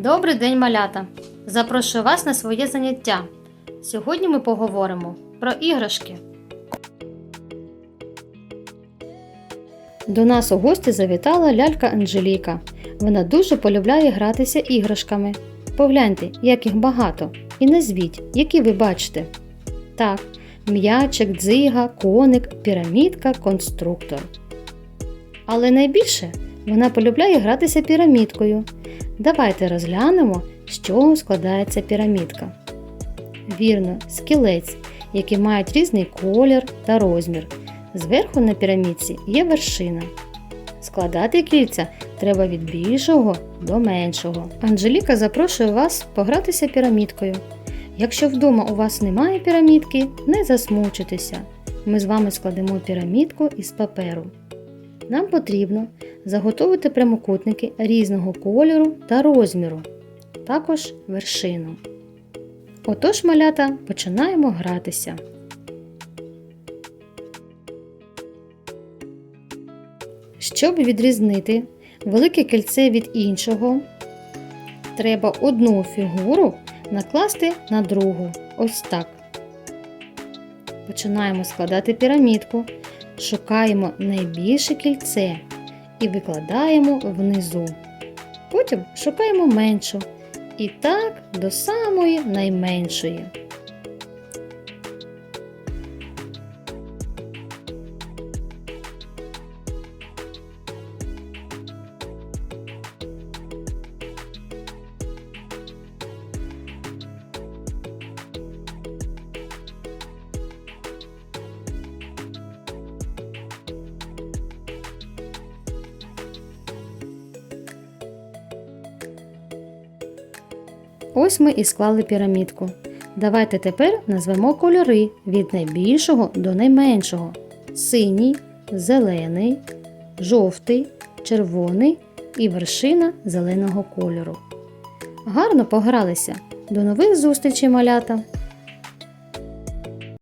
Добрий день, малята! Запрошую вас на своє заняття. Сьогодні ми поговоримо про іграшки. До нас у гості завітала лялька Анжеліка. Вона дуже полюбляє гратися іграшками. Погляньте, як їх багато, і назвіть, які ви бачите. Так, м'ячик, дзига, коник, пірамідка, конструктор. Але найбільше вона полюбляє гратися пірамідкою. Давайте розглянемо, з чого складається пірамідка. Вірно, з кілець, які мають різний колір та розмір. Зверху на пірамідці є вершина. Складати кільця треба від більшого до меншого. Анжеліка запрошує вас погратися пірамідкою. Якщо вдома у вас немає пірамідки, не засмучуйтеся. Ми з вами складемо пірамідку із паперу. Нам потрібно заготовити прямокутники різного кольору та розміру, також вершину. Отож, малята, починаємо гратися. Щоб відрізнити велике кільце від іншого, треба одну фігуру накласти на другу. Ось так. Починаємо складати пірамідку. Шукаємо найбільше кільце і викладаємо внизу. Потім шукаємо меншу. І так до самої найменшої. Ось ми і склали пірамідку. Давайте тепер назвемо кольори від найбільшого до найменшого: синій, зелений, жовтий, червоний і вершина зеленого кольору. Гарно погралися! До нових зустрічей, малята!